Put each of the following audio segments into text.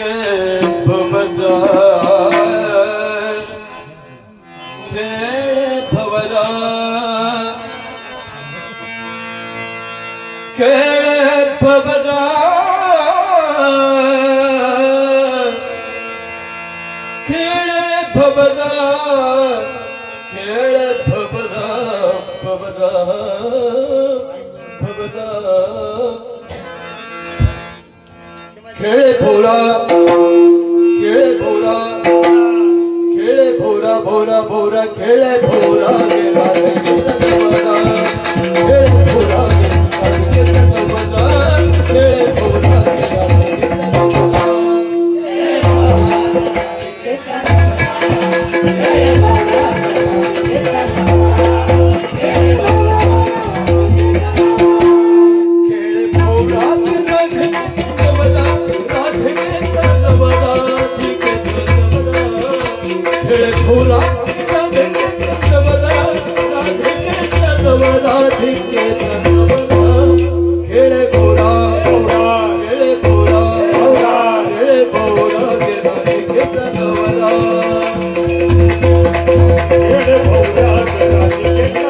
ਭਵਦਾ ਭਵਦਾ ਭਵਦਾ। खेळे भोरा खेळे भोरा खेळे भोरा भोरा भोरा खेळे भोरा गेला खेळे भोरा खेळे भोरा Hey! Thank you.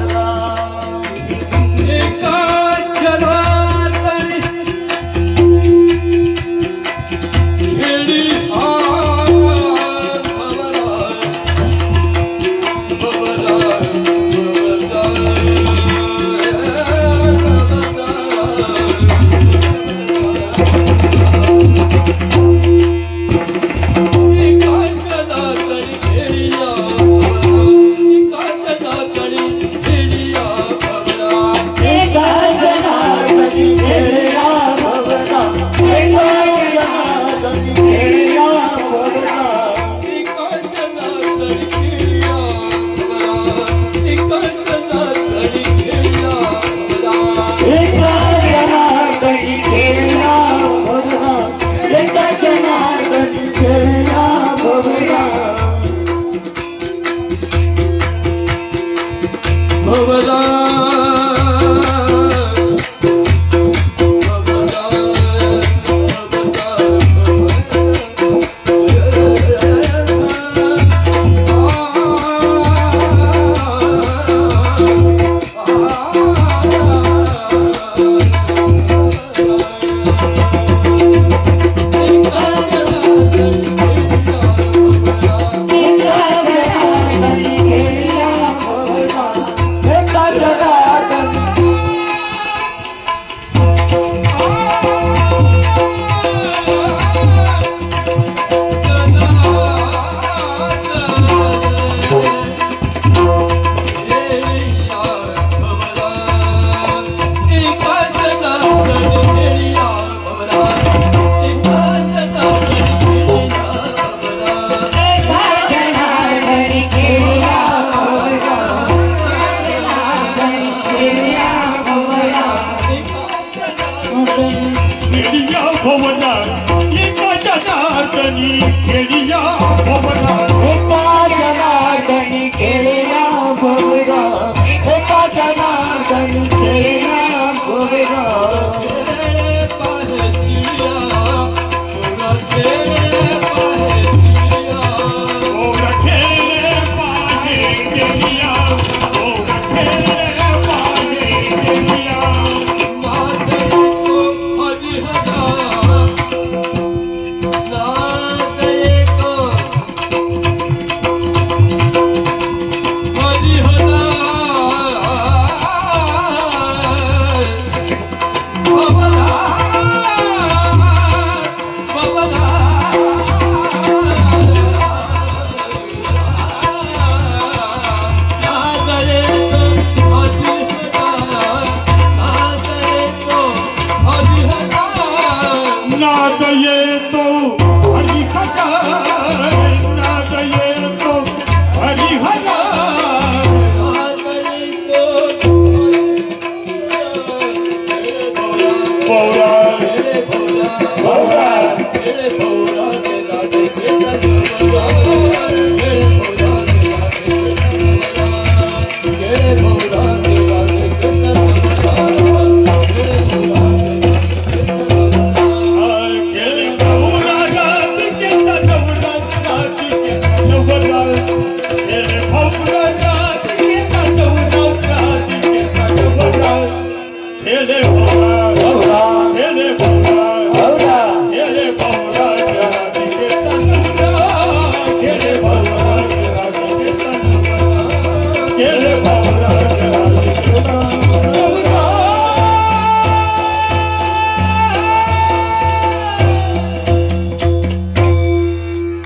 Jaya Gopa ஜனார்தனி கேளா போகிறா